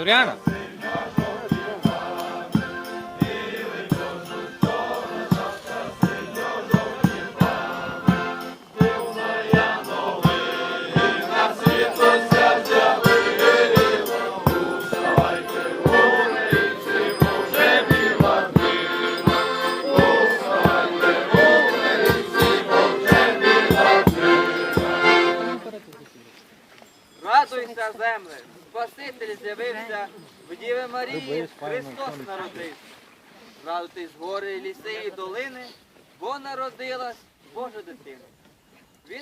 сюди,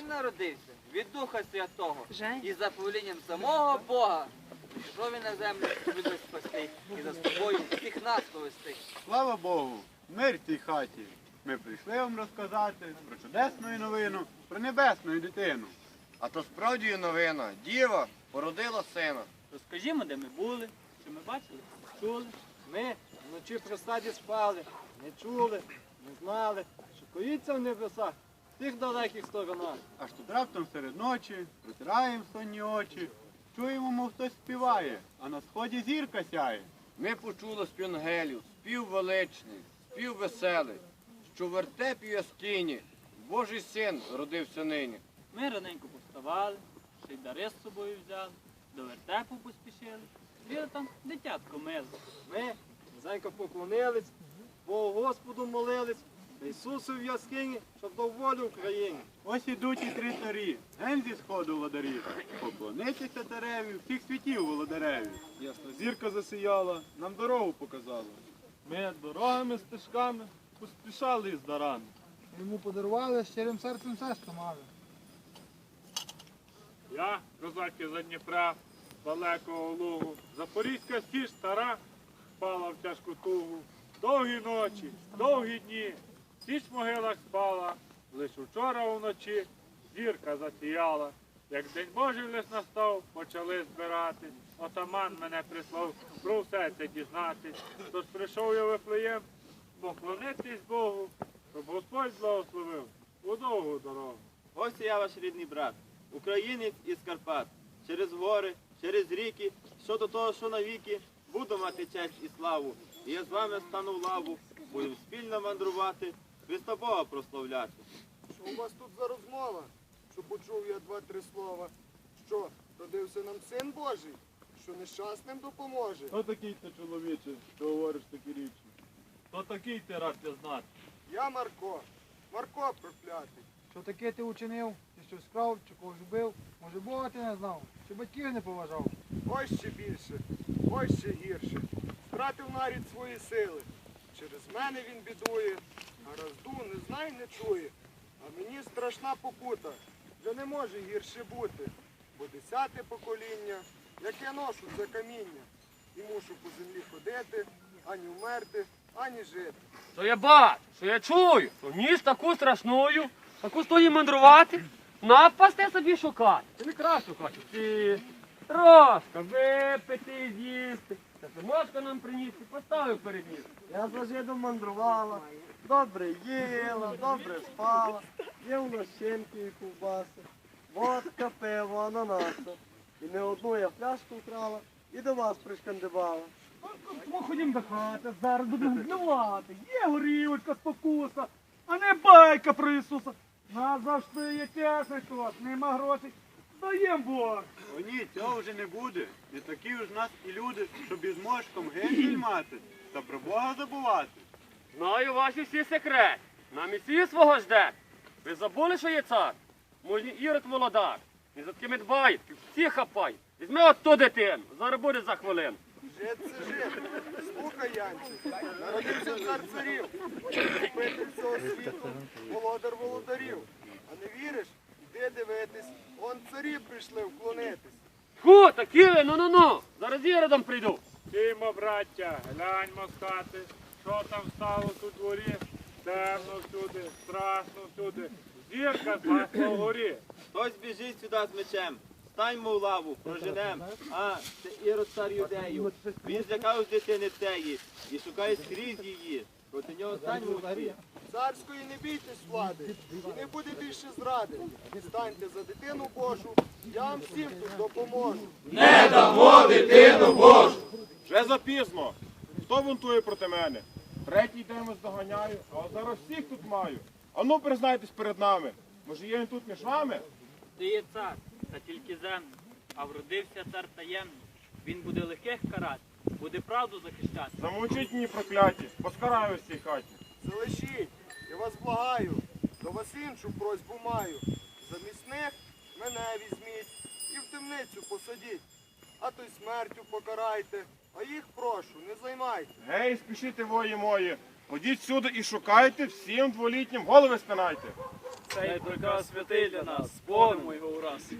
народився від Духа Святого і за повелінням самого Бога. Пішов він на землю, щоб спасти і за собою всіх нас повести. Слава Богу, мир в цій хаті. Ми прийшли вам розказати про чудесну новину, про небесну дитину. А то справді новина. Діва породила сина. Розкажімо, де ми були, що ми бачили, чули. Ми вночі при саді спали, не чули, не знали, що коїться в небесах, в тих далеких сторонах. Аж тут раптом серед ночі протираємо сонні очі, чуємо, мов хтось співає, а на сході зірка сяє. Ми почули спів ангелів, спів величний, спів веселий, що в вертепі яскині Божий син родився нині. Ми раненько повставали, ще й дари з собою взяли, до вертепу поспішили. Звіли там дитятко мило. Ми низенько поклонились, Богу Господу молились, Ісусу в яскині, щоб дав волю Україні. Ось ідуть і три царі, ген зі сходу володарі. Поклонитися цареві, всіх світів володареві. Ясна зірка засіяла, нам дорогу показала. Ми дорогами, стежками поспішали із дарами. Йому подарували щирим серцем все, що мали. Я, козаки за Дніпра, далекого лугу, Запорізька сіж стара, впала в тяжку тугу. Довгі ночі, довгі дні, січ в могилах спала, лиш учора вночі зірка засіяла. Як день Божий лиш настав, почали збирати. Отаман мене прислав про все це дізнатись. Тож прийшов я в Вифлеєм, поклонитись Богу, щоб Господь благословив у довгу дорогу. Ось я ваш рідний брат, українець із Карпат. Через гори, через ріки, що до того, що навіки, буду мати честь і славу. І я з вами стану в лаву, будемо спільно мандрувати, Христа Бога прославляти. Що у вас тут за розмова? Що почув я два-три слова. Що, родився нам син Божий, що нещасним допоможе. Хто такий ти чоловіче, що говориш такі річі? Хто такий ти радся знати? Я Марко, Марко проклятий. Що таке ти учинив? Ти щось вкрав, чи когось вбив? Може Бога ти не знав, чи батьків не поважав? Ось ще більше, ось ще гірше. Втратив нарід свої сили. Через мене він бідує, а разду не знай, не чує. А мені страшна покута, вже не може гірше бути. Бо десяте покоління, як я ношу це каміння, і мушу по землі ходити, ані вмерти, ані жити. Що я бачу, що я чую, що ніс таку страшною, таку стої мандрувати, напасти собі шукати. Ти не краще хочу. Ти трошка випити і з'їсти. Та Тимошка нам приніс і поставив перед ніс. Я за жидом мандрувала, добре їла, добре спала, їв лощинки і ковбаси, водка, пиво, ананаси. І не одну я пляшку вкрала і до вас пришкандибала. Ми ходім до хати, зараз будемо гнувати. Є горілочка, спокуса, а не байка про Ісуса. Нас завжди є тяжкий хтось, нема грошей. Даєм Бог. О ні, цього вже не буде. Не такі ж нас і люди, щоб із мошком гендель мати та про Бога забувати. Знаю ваші всі секрети. Нам і всі свого жде. Ви забули, що є цар? Мужній ірод володар. Він за такими дбає, всі хапай. Візьми от ту дитину, зараз буде за хвилину. Жит це жит. Слухай, Янчик, народився цар царів, купити всього світу, володар володарів. А не віриш? Іди дивитись, он царі прийшли вклонитись. Ху, такі ви, ну-ну-ну, зараз іродом прийду. Тімо, браття, гляньмо з хати, що там сталося у дворі. Темно всюди, страшно всюди. Зірка згасла вгорі. Хтось біжить сюди з мечем. Станьмо в лаву, проженем. А, це Ірод цар юдеїв. Він злякав з дитини теї і шукає скрізь її. Проти нього станьмо всі. Царської не бійтесь влади, і не буде більше зради. Станьте за дитину Божу, я вам всім тут допоможу. Вже запізно. Хто бунтує проти мене? Третій день вас доганяю, а зараз всіх тут маю. Ану, признайтесь перед нами. Може, є він тут між вами? Ти є цар, та тільки земний, а вродився цар таємний. Він буде легких карати, буде правду захищати. Замовчіть мені прокляті, поскараю в цій хаті. Залишіть, я вас благаю, до вас іншу просьбу маю. Замість них мене візьміть і в темницю посадіть, а то й смертю покарайте, а їх прошу, не займайте. Гей, спішите вої мої. Ходіть сюди і шукайте всім дволітнім голови спинайте. Цей приказ святий для нас, сповнимо його ураз.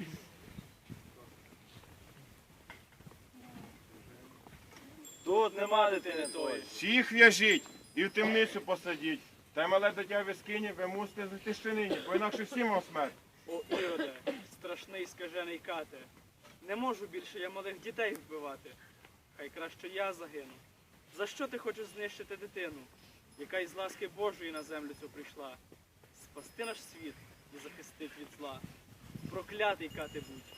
Тут нема дитини тої. Всіх в'яжіть і в темницю посадіть. Та й мале дитя в ви мусите знайти ще нині, бо інакше всім вам смерть. О, Іроде, страшний скажений кате. Не можу більше я малих дітей вбивати. Хай краще я загину. За що ти хочеш знищити дитину, яка із ласки Божої на землю цю прийшла? Спасти наш світ і захистить від зла. Проклятий кати будь.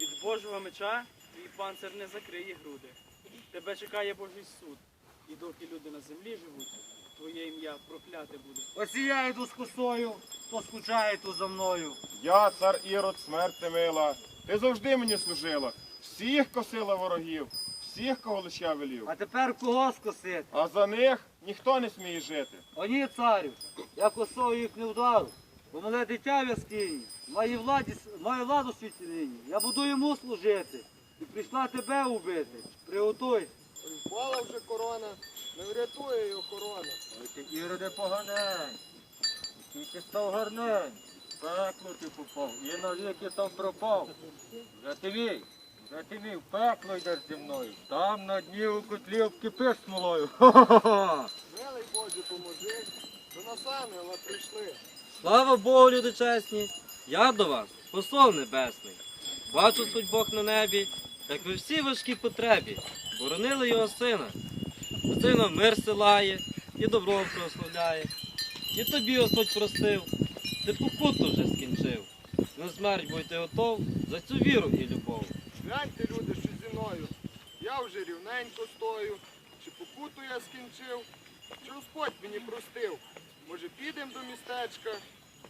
Від Божого меча твій панцир не закриє груди. Тебе чекає Божий суд. І доки люди на землі живуть, твоє ім'я прокляте буде. Ось і я йду з косою, хто скучає тут за мною. Я, цар Ірод, смерть ти мила. Ти завжди мені служила. Всіх косила ворогів, всіх, кого лише я велів. А тепер кого скосити? А за них ніхто не сміє жити. О ні, царю, я косою їх не вдару, бо мене дитя в яскині, має, владі, має владу світі нині. Я буду йому служити і прийшла тебе убити. Приготуй. Впала вже корона, не врятує й охорона. Ой ти іроде поганень, тільки став гарнень, пекло ти попав, і навіки там пропав. Вже ти вій, вій, в пекло йдеш зі мною, там на дні у котлі обкипиш смолою. Милий Боже, поможи, до нас ангела прийшли. Слава Богу, люди чесні! Я до вас, посол небесний. Бачу суть Бог на небі, як ви всі важкій потребі, боронили його сина. Сина мир силає і добро прославляє. І тобі Господь простив, ти покуту вже скінчив. На смерть будьте готов за цю віру і любов. Гляньте, люди, що зі мною. Я вже рівненько стою. Чи покуту я скінчив, чи Господь мені простив. Може, підемо до містечка,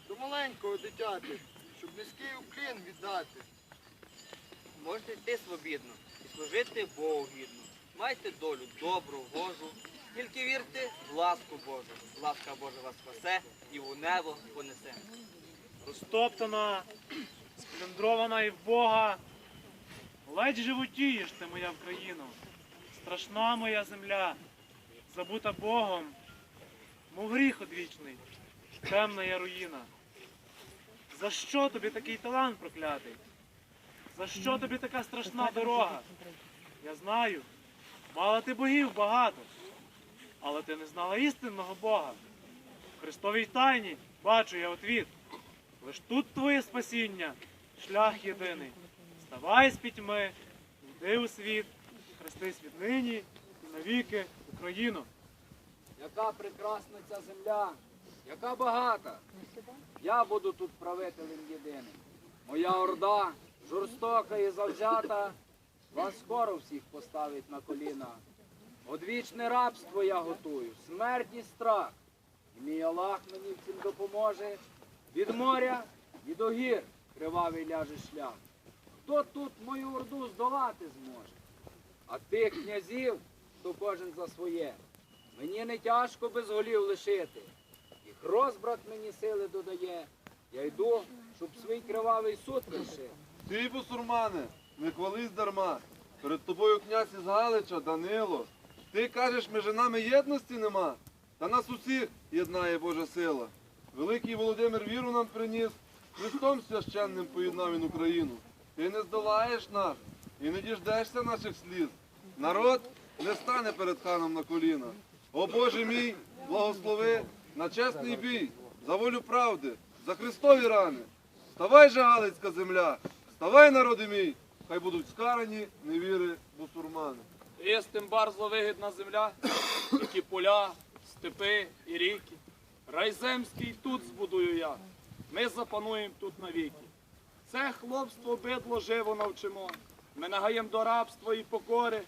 до маленького дитяти, щоб низький уклін віддати. Можете йти свобідно і служити Богу гідно. Майте долю добру, Божу. Тільки вірте в ласку Божу. Ласка Божа вас спасе і у небо понесе. розтоптана, сплюндрована і в Бога. Ледь животієш ти, моя Україно, страшна моя земля, забута Богом, мов гріх одвічний, темна я руїна. За що тобі такий талант проклятий? За що тобі така страшна дорога? Я знаю, мала ти богів багато, але ти не знала істинного Бога. В Христовій тайні бачу я отвіт. Лиш тут твоє спасіння, шлях єдиний. Вставай з пітьми, йди у світ, хрестись віднині і навіки Україну. Яка прекрасна ця земля, яка багата. Я буду тут правителем єдиним. Моя орда, жорстока і завзята, вас скоро всіх поставить на коліна. Одвічне рабство я готую, смерть і страх. І мій Аллах мені в цім допоможе. Від моря і до гір кривавий ляже шлях. Хто тут мою орду здолати зможе? А тих князів, то кожен за своє. Мені не тяжко без голів лишити. Їх розбрат мені сили додає. Я йду, щоб свій кривавий суд вершити. Ти, бусурмане, не хвались дарма. Перед тобою князь із Галича, Данило. Ти кажеш, між нами єдності нема. Та нас усіх єднає Божа сила. Великий Володимир віру нам приніс, Христом священним поєднав він Україну. Ти не здолаєш нас і не діждешся наших сліз. Народ не стане перед ханом на коліна. О Боже мій, благослови на чесний бій, за волю правди, за Христові рани. Вставай же, Галицька земля, вставай, народи мій, хай будуть скарані невіри бусурмани. Є з тим барзо вигідна земля, які поля, степи і ріки. Рай земський тут збудую я. Ми запануємо тут навіки. Це хлопство бидло живо навчимо. Ми нагаєм до рабства і покори.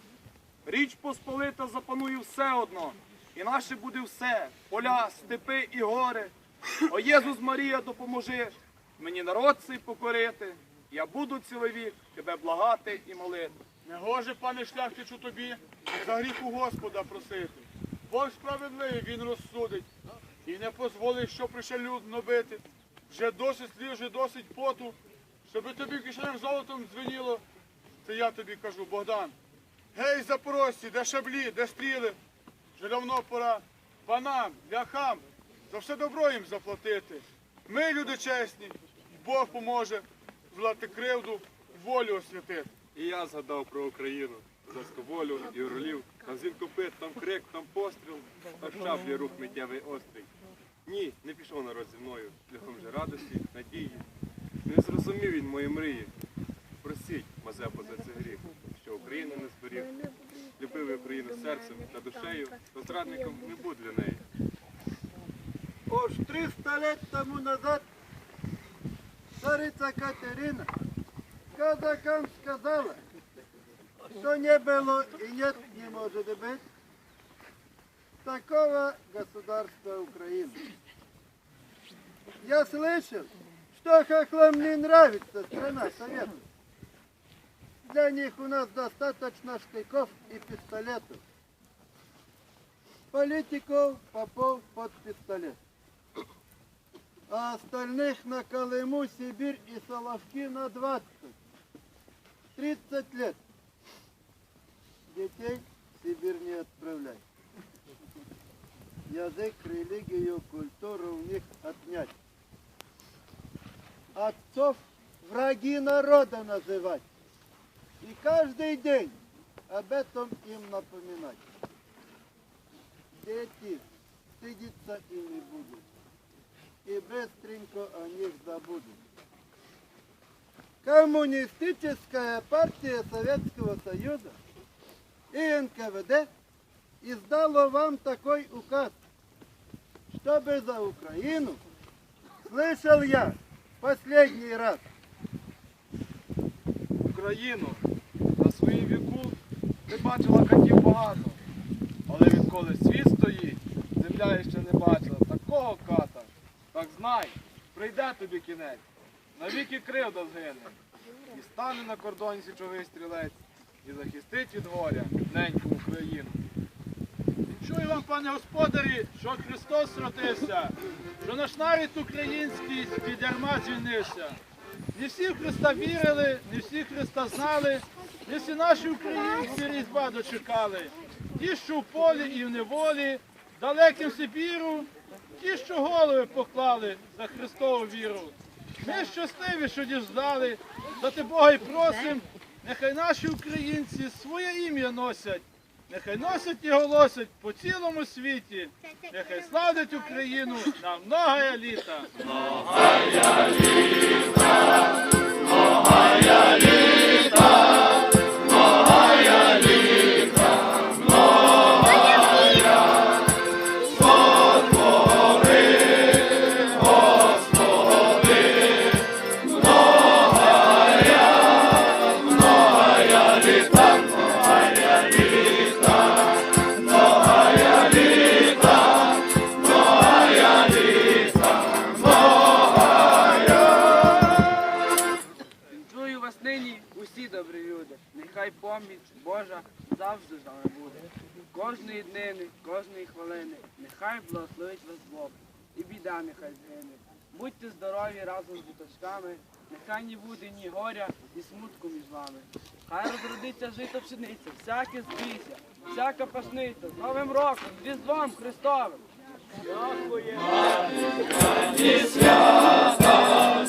Річ Посполита запанує все одно. І наше буде все поля, степи і гори. О Єзус Марія, допоможи мені народ цей покорити. Я буду цілий вік тебе благати і молити. Не гоже, пане шляхтичу, тобі за гріх у Господа просити. Бог справедливий, він розсудить. І не дозволить, що пришелюдно бити. Вже досить слів, досить поту, щоби тобі кишеням золотом дзвеніло. Це я тобі кажу, Богдан. Гей, запорожці, де шаблі, де стріли. Вже давно пора панам, ляхам за все добро їм заплатити. Ми, люди чесні, Бог поможе злати кривду, волю освятити. І я згадав про Україну, за волю і орлів. Там звін копит, там крик, там постріл, там шаблі рух миттєвий острий. Ні, не пішов народ зі мною, шляхом же радості, надії. Не зрозумів він мої мрії. Просіть, Мазепа, за це гріх, що Україну не зберіг. Любив я Україну серцем та душею, то зрадником не буду для неї. Уж 300 лет тому назад царица Катерина казакам сказала, что не было и нет, не может быть такого государства Украины. Я слышал, что хохлам не нравится страна Советов. Для них у нас достаточно штыков и пистолетов. Политиков, попов под пистолет а остальных на Колыму, Сибирь и Соловки на 20. 30 лет. Детей в Сибирь не отправлять. Язык, религию, культуру у них отнять. Отцов враги народа называть. И каждый день об этом им напоминать. Дети стыдиться и не будут и быстренько о них забудут. Коммунистическая партия Советского Союза и НКВД издала вам такой указ, чтобы за Украину, слышал я последний раз, Україну на своїм віку ти бачила катів багато, але відколи світ стоїть, земля ще не бачила такого ката. Так знай, прийде тобі кінець, навіки кривда згине, і стане на кордоні січовий стрілець, і захистить від горя неньку Україну. Чую вам, пане господарі, що Христос родився, що наш нарід український від ярма звільнився. Не всі в Христа вірили, не всі Христа знали, не всі наші українці різдва дочекали. Ті, що в полі і в неволі, далеким Сибіру, ті, що голови поклали за Христову віру. Ми щасливі, що діждали, за те Бога й просим, нехай наші українці своє ім'я носять. Нехай носять і голосять по цілому світі, нехай славлять Україну на многое літа. Чую діточками, нехай не буде ні горя, ні смутку між вами. Хай розродиться жито пшениця, всяке збіся, всяка пашниця, з Новим роком, з Різдвом Христовим. Світле